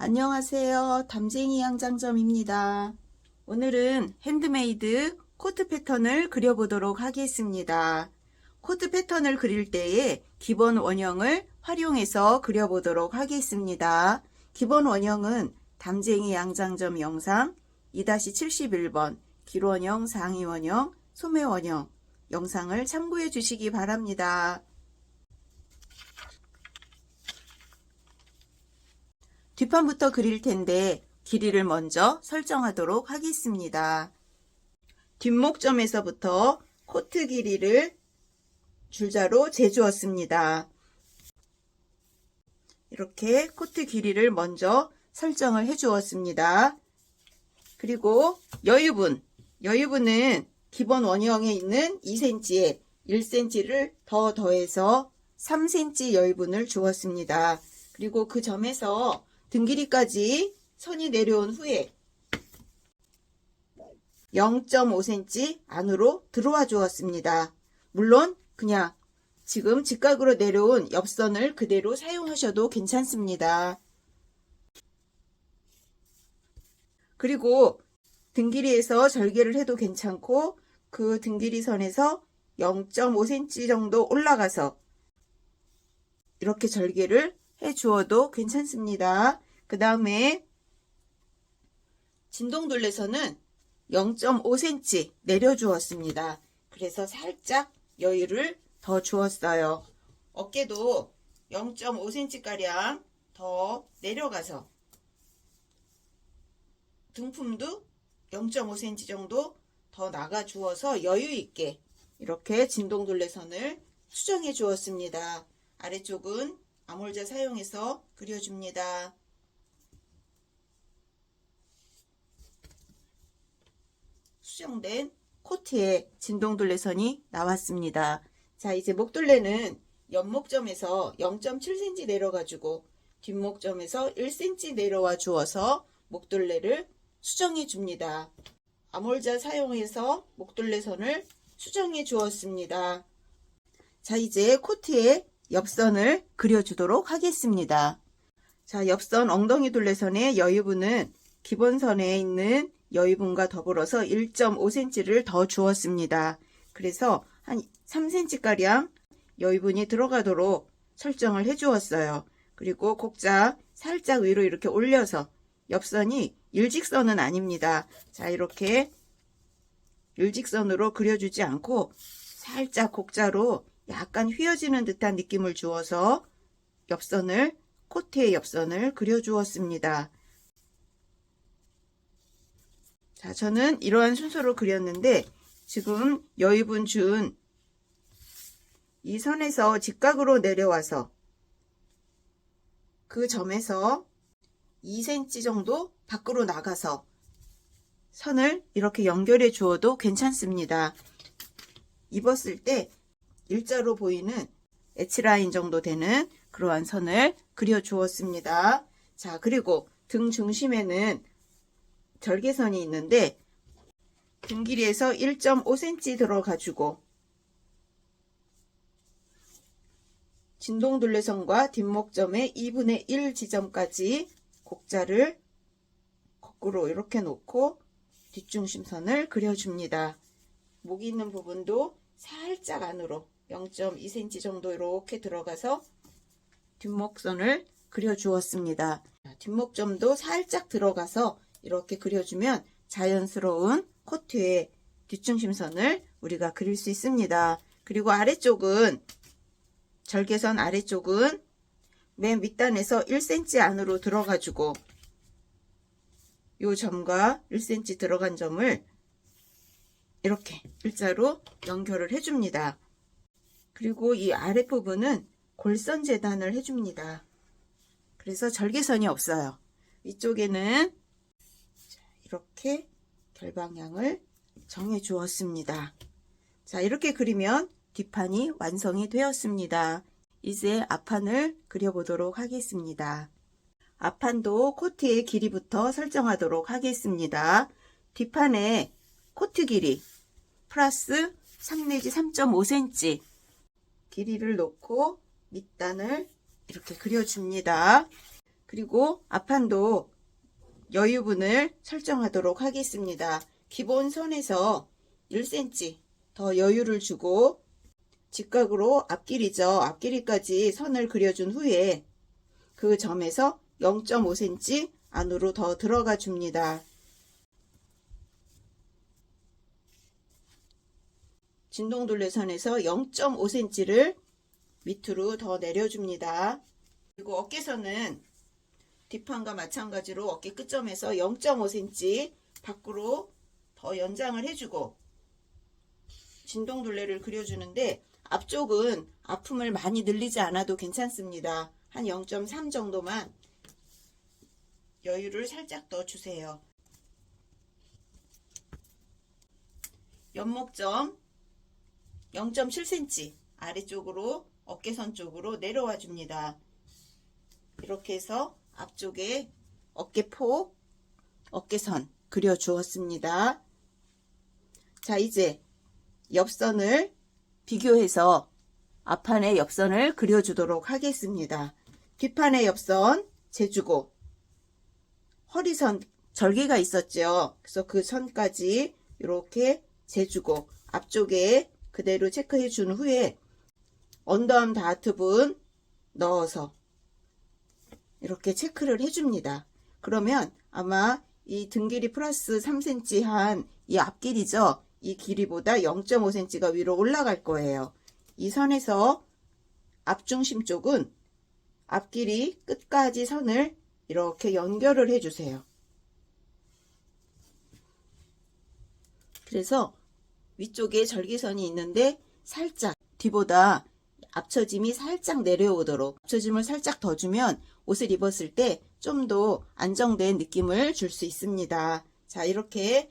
안녕하세요. 담쟁이 양장점입니다. 오늘은 핸드메이드 코트 패턴을 그려보도록 하겠습니다. 코트 패턴을 그릴 때에 기본 원형을 활용해서 그려보도록 하겠습니다. 기본 원형은 담쟁이 양장점 영상 2-71번 기원형 상위원형 소매원형 영상을 참고해 주시기 바랍니다. 뒷판부터 그릴 텐데 길이를 먼저 설정하도록 하겠습니다. 뒷목점에서부터 코트 길이를 줄자로 재주었습니다. 이렇게 코트 길이를 먼저 설정을 해 주었습니다. 그리고 여유분, 여유분은 기본 원형에 있는 2cm에 1cm를 더 더해서 3cm 여유분을 주었습니다. 그리고 그 점에서 등 길이까지 선이 내려온 후에 0.5cm 안으로 들어와 주었습니다. 물론 그냥 지금 직각으로 내려온 옆선을 그대로 사용하셔도 괜찮습니다. 그리고 등 길이에서 절개를 해도 괜찮고 그 등 길이 선에서 0.5cm 정도 올라가서 이렇게 절개를 해 주어도 괜찮습니다. 그 다음에 진동둘레선은 0.5cm 내려주었습니다. 그래서 살짝 여유를 더 주었어요. 어깨도 0.5cm가량 더 내려가서 등품도 0.5cm 정도 더 나가 주어서 여유 있게 이렇게 진동둘레선을 수정해 주었습니다. 아래쪽은 아몰자 사용해서 그려줍니다. 수정된 코트에 진동둘레선이 나왔습니다. 자, 이제 목둘레는 옆목점에서 0.7cm 내려가지고 뒷목점에서 1cm 내려와 주어서 목둘레를 수정해 줍니다. 아몰자 사용해서 목둘레선을 수정해 주었습니다. 자, 이제 코트에 옆선을 그려주도록 하겠습니다. 자, 옆선 엉덩이 둘레선의 여유분은 기본선에 있는 여유분과 더불어서 1.5cm를 더 주었습니다. 그래서 한 3cm가량 여유분이 들어가도록 설정을 해 주었어요. 그리고 곡자 살짝 위로 이렇게 올려서 옆선이 일직선은 아닙니다. 자, 이렇게 일직선으로 그려주지 않고 살짝 곡자로 약간 휘어지는 듯한 느낌을 주어서 옆선을 코트의 옆선을 그려주었습니다. 자, 저는 이러한 순서로 그렸는데 지금 여유분 준이 선에서 직각으로 내려와서 그 점에서 2cm 정도 밖으로 나가서 선을 이렇게 연결해 주어도 괜찮습니다. 입었을 때 일자로 보이는 H라인 정도 되는 그러한 선을 그려 주었습니다. 자, 그리고 등 중심에는 절개선이 있는데 등 길이에서 1.5cm 들어가지고 진동둘레선과 뒷목점의 2분의 1 지점까지 곡자를 거꾸로 이렇게 놓고 뒷중심선을 그려줍니다. 목 있는 부분도 살짝 안으로 0.2cm 정도 이렇게 들어가서 뒷목선을 그려주었습니다. 뒷목점도 살짝 들어가서 이렇게 그려주면 자연스러운 코트의 뒷중심선을 우리가 그릴 수 있습니다. 그리고 아래쪽은 절개선 아래쪽은 맨 밑단에서 1cm 안으로 들어가지고 요 점과 1cm 들어간 점을 이렇게 일자로 연결을 해줍니다. 그리고 이 아랫부분은 골선 재단을 해줍니다. 그래서 절개선이 없어요. 위쪽에는 이렇게 결방향을 정해 주었습니다. 자, 이렇게 그리면 뒷판이 완성이 되었습니다. 이제 앞판을 그려보도록 하겠습니다. 앞판도 코트의 길이부터 설정하도록 하겠습니다. 뒷판에 코트 길이 플러스 3 내지 3.5cm 길이를 놓고 밑단을 이렇게 그려줍니다. 그리고 앞판도 여유분을 설정하도록 하겠습니다. 기본 선에서 1cm 더 여유를 주고 직각으로 앞길이죠. 앞길이까지 선을 그려준 후에 그 점에서 0.5cm 안으로 더 들어가 줍니다. 진동둘레선에서 0.5cm를 밑으로 더 내려줍니다. 그리고 어깨선은 뒷판과 마찬가지로 어깨 끝점에서 0.5cm 밖으로 더 연장을 해주고 진동둘레를 그려주는데 앞쪽은 아픔을 많이 늘리지 않아도 괜찮습니다. 한 0.3 정도만 여유를 살짝 더 주세요. 연목점 0.7cm 아래쪽으로 어깨선 쪽으로 내려와 줍니다. 이렇게 해서 앞쪽에 어깨폭, 어깨선 그려 주었습니다. 자, 이제 옆선을 비교해서 앞판의 옆선을 그려주도록 하겠습니다. 뒷판의 옆선 재주고 허리선 절개가 있었죠. 그래서 그 선까지 이렇게 재주고 앞쪽에 그대로 체크해 준 후에 언더암 다트분 넣어서 이렇게 체크를 해줍니다. 그러면 아마 이 등 길이 플러스 3cm 한 이 앞길이죠. 이 길이보다 0.5cm가 위로 올라갈 거예요. 이 선에서 앞중심 쪽은 앞길이 끝까지 선을 이렇게 연결을 해주세요. 그래서 위쪽에 절개선이 있는데 살짝 뒤보다 앞처짐이 살짝 내려오도록 앞처짐을 살짝 더 주면 옷을 입었을 때 좀 더 안정된 느낌을 줄 수 있습니다. 자 이렇게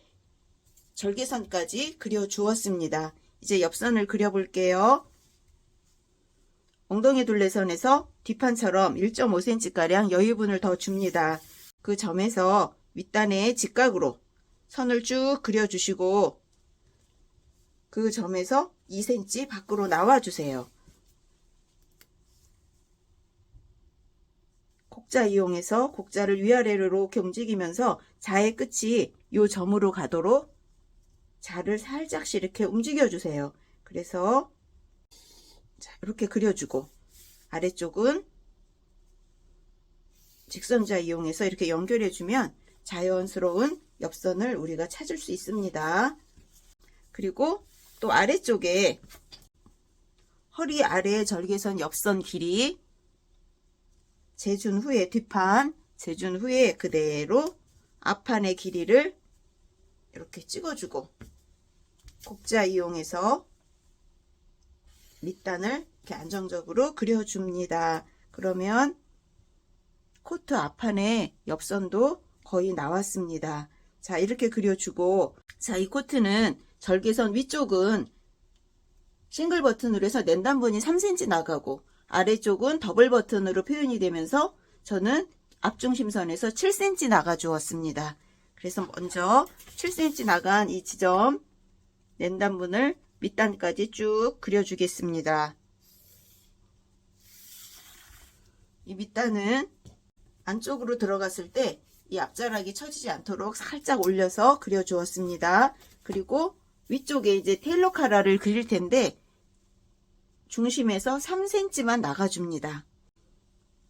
절개선까지 그려 주었습니다. 이제 옆선을 그려 볼게요. 엉덩이 둘레선에서 뒷판처럼 1.5cm가량 여유분을 더 줍니다. 그 점에서 윗단에 직각으로 선을 쭉 그려주시고 그 점에서 2cm 밖으로 나와주세요. 곡자 이용해서 곡자를 위아래로 이렇게 움직이면서 자의 끝이 이 점으로 가도록 자를 살짝씩 이렇게 움직여주세요. 그래서 자, 이렇게 그려주고 아래쪽은 직선자 이용해서 이렇게 연결해주면 자연스러운 옆선을 우리가 찾을 수 있습니다. 그리고 또 아래쪽에 허리 아래 절개선 옆선 길이 재준 후에 뒷판 재준 후에 그대로 앞판의 길이를 이렇게 찍어주고 곡자 이용해서 밑단을 이렇게 안정적으로 그려줍니다. 그러면 코트 앞판의 옆선도 거의 나왔습니다. 자, 이렇게 그려주고, 자, 이 코트는 절개선 위쪽은 싱글 버튼으로 해서 낸단분이 3cm 나가고, 아래쪽은 더블 버튼으로 표현이 되면서 저는 앞중심선에서 7cm 나가 주었습니다. 그래서 먼저 7cm 나간 이 지점 낸단분을 밑단까지 쭉 그려주겠습니다. 이 밑단은 안쪽으로 들어갔을 때 이 앞자락이 처지지 않도록 살짝 올려서 그려주었습니다. 그리고 위쪽에 이제 테일러 카라를 그릴 텐데 중심에서 3cm만 나가줍니다.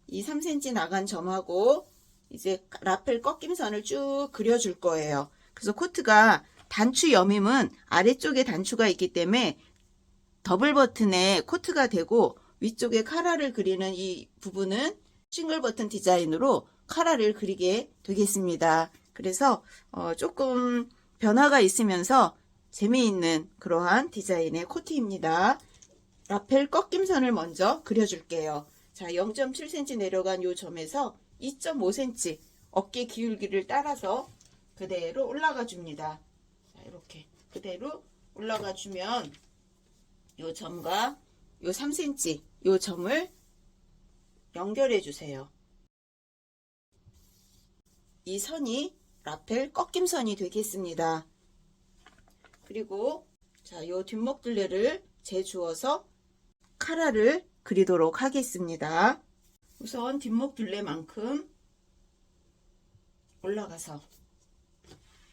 이 3cm 나간 점하고 이제 라펠 꺾임선을 쭉 그려줄 거예요. 그래서 코트가 단추 여밈은 아래쪽에 단추가 있기 때문에 더블 버튼에 코트가 되고 위쪽에 카라를 그리는 이 부분은 싱글 버튼 디자인으로 카라를 그리게 되겠습니다. 그래서 어 조금 변화가 있으면서 재미있는 그러한 디자인의 코트입니다. 라펠 꺾임선을 먼저 그려줄게요. 자, 0.7cm 내려간 요 점에서 2.5cm 어깨 기울기를 따라서 그대로 올라가 줍니다. 자, 이렇게 그대로 올라가 주면 요 점과 요 3cm 요 점을 연결해 주세요. 이 선이 라펠 꺾임선이 되겠습니다. 그리고 자, 요 뒷목 둘레를 재주어서 카라를 그리도록 하겠습니다. 우선 뒷목 둘레만큼 올라가서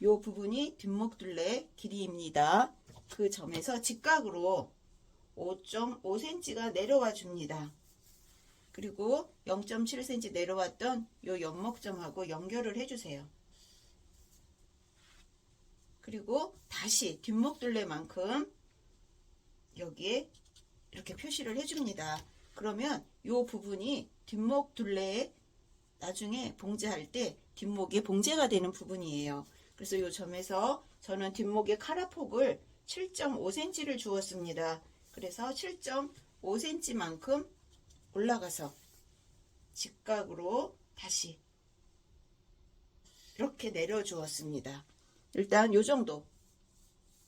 요 부분이 뒷목둘레 길이입니다. 그 점에서 직각으로 5.5cm가 내려와 줍니다. 그리고 0.7cm 내려왔던 요 연목점하고 연결을 해주세요. 그리고 다시 뒷목 둘레만큼 여기에 이렇게 표시를 해줍니다. 그러면 요 부분이 뒷목 둘레에 나중에 봉제할 때 뒷목이 봉제가 되는 부분이에요. 그래서 요 점에서 저는 뒷목의 카라폭을 7.5cm를 주었습니다. 그래서 7.5cm만큼 올라가서 직각으로 다시 이렇게 내려 주었습니다. 일단 요 정도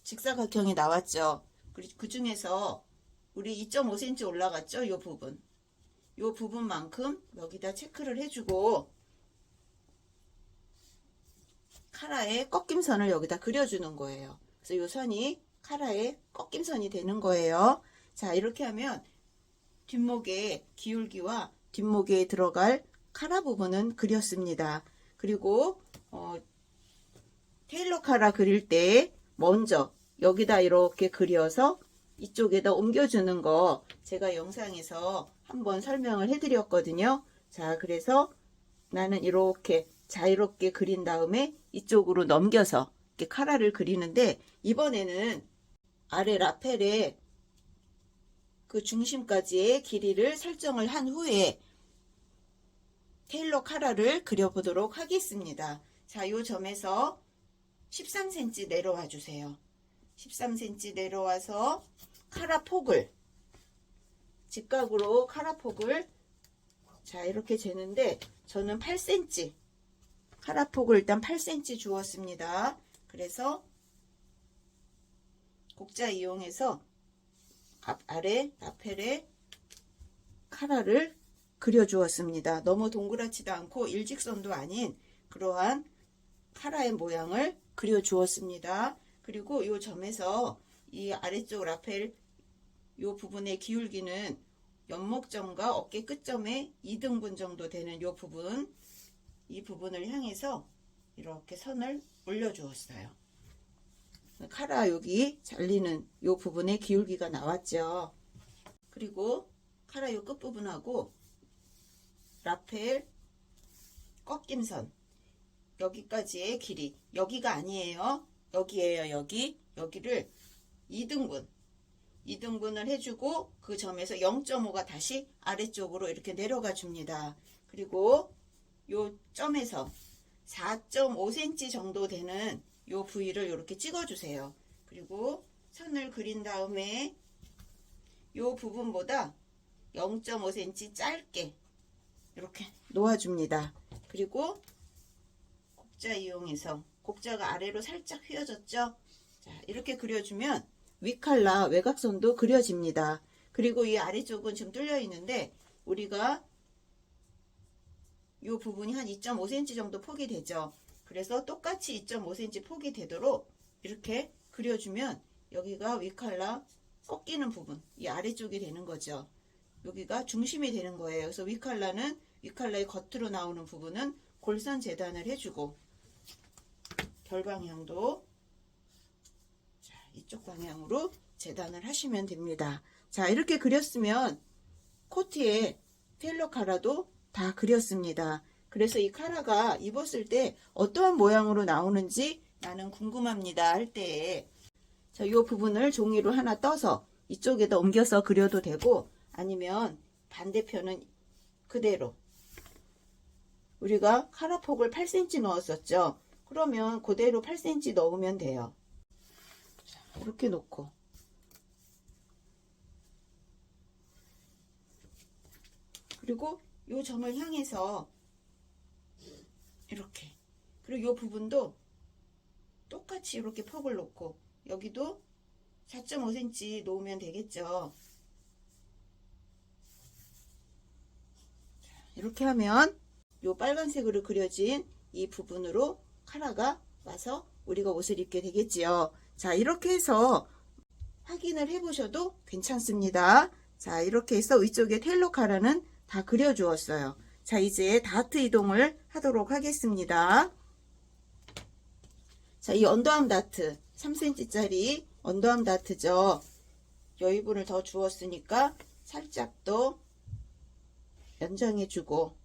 직사각형이 나왔죠. 그 중에서 우리 2.5cm 올라갔죠. 요 부분. 요 부분만큼 여기다 체크를 해주고 카라의 꺾임선을 여기다 그려주는 거예요. 그래서 요 선이 카라의 꺾임선이 되는 거예요. 자 이렇게 하면 뒷목의 기울기와 뒷목에 들어갈 카라 부분은 그렸습니다. 그리고 어, 테일러 카라 그릴 때 먼저 여기다 이렇게 그려서 이쪽에다 옮겨주는 거 제가 영상에서 한번 설명을 해드렸거든요. 자, 그래서 나는 이렇게 자유롭게 그린 다음에 이쪽으로 넘겨서 이렇게 카라를 그리는데 이번에는 아래 라펠에 그 중심까지의 길이를 설정을 한 후에 테일러 카라를 그려보도록 하겠습니다. 자, 요 점에서 13cm 내려와 주세요. 13cm 내려와서 카라 폭을 직각으로 카라 폭을 자 이렇게 재는데 저는 8cm 카라 폭을 일단 8cm 주었습니다. 그래서 곡자 이용해서 앞 아래 라펠에 카라를 그려 주었습니다. 너무 동그랗지도 않고 일직선도 아닌 그러한 카라의 모양을 그려 주었습니다. 그리고 이 점에서 이 아래쪽 라펠 이 부분의 기울기는 연목점과 어깨 끝점의 2등분 정도 되는 이 부분 이 부분을 향해서 이렇게 선을 올려 주었어요. 카라 여기 잘리는 이 부분의 기울기가 나왔죠. 그리고 카라 요 끝부분하고 라펠 꺾임선 여기까지의 길이 여기가 아니에요. 여기에요. 여기 여기를 2등분 2등분을 해주고 그 점에서 0.5가 다시 아래쪽으로 이렇게 내려가 줍니다. 그리고 요 점에서 4.5cm 정도 되는 요 부위를 이렇게 찍어주세요. 그리고 선을 그린 다음에 요 부분보다 0.5cm 짧게 이렇게 놓아줍니다. 그리고 곡자 이용해서 곡자가 아래로 살짝 휘어졌죠? 자, 이렇게 그려주면 위칼라 외곽선도 그려집니다. 그리고 이 아래쪽은 지금 뚫려 있는데 우리가 이 부분이 한 2.5cm 정도 폭이 되죠. 그래서 똑같이 2.5cm 폭이 되도록 이렇게 그려주면 여기가 위칼라 꺾이는 부분, 이 아래쪽이 되는 거죠. 여기가 중심이 되는 거예요. 그래서 위칼라는 위칼라의 겉으로 나오는 부분은 골선 재단을 해주고 결방향도 자, 이쪽 방향으로 재단을 하시면 됩니다. 자, 이렇게 그렸으면 코트에 테일러 카라도 다 그렸습니다. 그래서 이 카라가 입었을 때 어떠한 모양으로 나오는지 나는 궁금합니다 할 때에 자, 이 부분을 종이로 하나 떠서 이쪽에다 옮겨서 그려도 되고 아니면 반대편은 그대로 우리가 카라 폭을 8cm 넣었었죠. 그러면 그대로 8cm 넣으면 돼요. 자, 이렇게 놓고 그리고 이 점을 향해서 이렇게 그리고 이 부분도 똑같이 이렇게 폭을 놓고 여기도 4.5cm 놓으면 되겠죠. 이렇게 하면 이 빨간색으로 그려진 이 부분으로 카라가 와서 우리가 옷을 입게 되겠지요. 자, 이렇게 해서 확인을 해보셔도 괜찮습니다. 자, 이렇게 해서 위쪽에 테일러 카라는 다 그려주었어요. 자, 이제 다트 이동을 하도록 하겠습니다. 자, 이 언더암 다트 3cm짜리 언더암 다트죠. 여유분을 더 주었으니까 살짝 더 연장해주고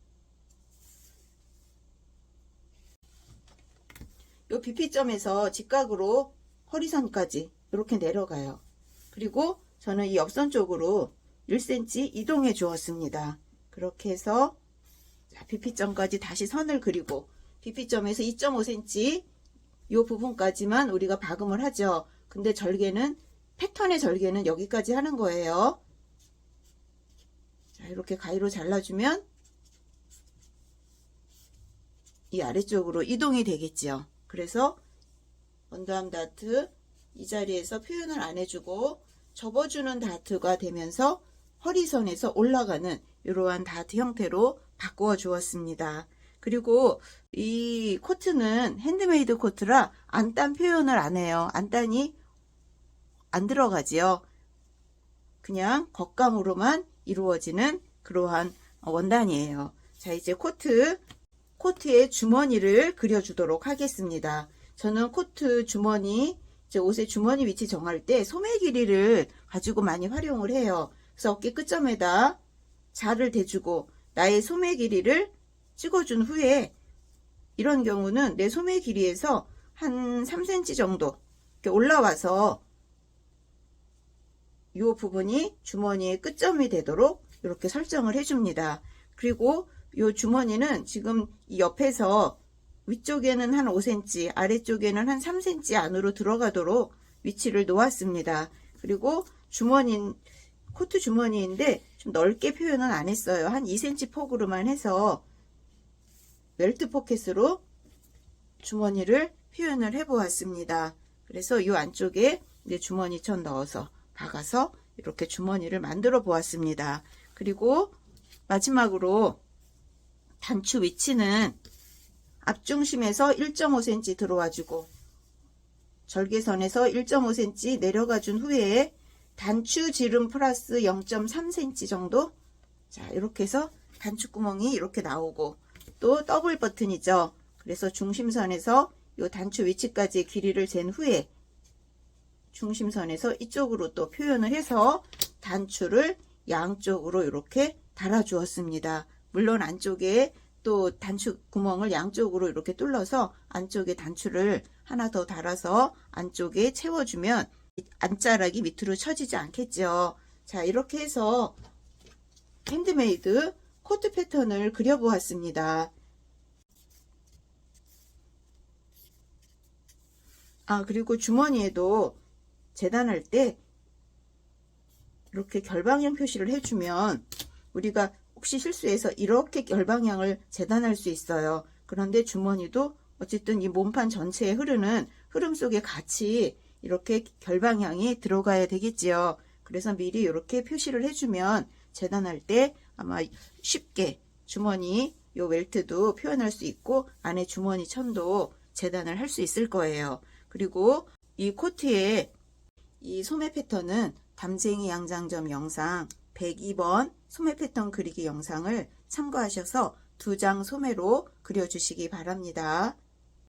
요 BP점에서 직각으로 허리선까지 이렇게 내려가요. 그리고 저는 이 옆선 쪽으로 1cm 이동해 주었습니다. 그렇게 해서 자, BP점까지 다시 선을 그리고 BP점에서 2.5cm 이 부분까지만 우리가 박음을 하죠. 근데 절개는 패턴의 절개는 여기까지 하는 거예요. 자, 이렇게 가위로 잘라주면 이 아래쪽으로 이동이 되겠지요. 그래서 언더암 다트 이 자리에서 표현을 안 해주고 접어주는 다트가 되면서 허리선에서 올라가는 이러한 다트 형태로 바꾸어 주었습니다. 그리고 이 코트는 핸드메이드 코트라 안단 표현을 안 해요. 안단이 안 들어가지요. 그냥 겉감으로만 이루어지는 그러한 원단이에요. 자, 이제 코트, 코트의 주머니를 그려주도록 하겠습니다. 저는 코트 주머니, 옷의 주머니 위치 정할 때 소매 길이를 가지고 많이 활용을 해요. 그래서 어깨 끝점에다 자를 대주고 나의 소매 길이를 찍어준 후에 이런 경우는 내 소매 길이에서 한 3cm 정도 이렇게 올라와서 이 부분이 주머니의 끝점이 되도록 이렇게 설정을 해줍니다. 그리고 이 주머니는 지금 이 옆에서 위쪽에는 한 5cm, 아래쪽에는 한 3cm 안으로 들어가도록 위치를 놓았습니다. 그리고 주머니, 코트 주머니인데 좀 넓게 표현은 안 했어요. 한 2cm 폭으로만 해서 멜트 포켓으로 주머니를 표현을 해 보았습니다. 그래서 이 안쪽에 이제 주머니 천 넣어서 박아서 이렇게 주머니를 만들어 보았습니다. 그리고 마지막으로 단추 위치는 앞중심에서 1.5cm 들어와 주고 절개선에서 1.5cm 내려가 준 후에 단추 지름 플러스 0.3cm 정도 자 이렇게 해서 단추 구멍이 이렇게 나오고 또 더블 버튼이죠. 그래서 중심선에서 이 단추 위치까지 길이를 잰 후에 중심선에서 이쪽으로 또 표현을 해서 단추를 양쪽으로 이렇게 달아 주었습니다. 물론 안쪽에 또 단추 구멍을 양쪽으로 이렇게 뚫어서 안쪽에 단추를 하나 더 달아서 안쪽에 채워주면 안자락이 밑으로 처지지 않겠죠. 자, 이렇게 해서 핸드메이드 코트 패턴을 그려보았습니다. 아, 그리고 주머니에도 재단할 때 이렇게 결방향 표시를 해주면 우리가 혹시 실수해서 이렇게 결방향을 재단할 수 있어요. 그런데 주머니도 어쨌든 이 몸판 전체에 흐르는 흐름 속에 같이 이렇게 결방향이 들어가야 되겠지요. 그래서 미리 이렇게 표시를 해주면 재단할 때 아마 쉽게 주머니 요 웰트도 표현할 수 있고 안에 주머니 천도 재단을 할 수 있을 거예요. 그리고 이 코트의 이 소매 패턴은 담쟁이 양장점 영상 102번 소매 패턴 그리기 영상을 참고하셔서 두 장 소매로 그려주시기 바랍니다.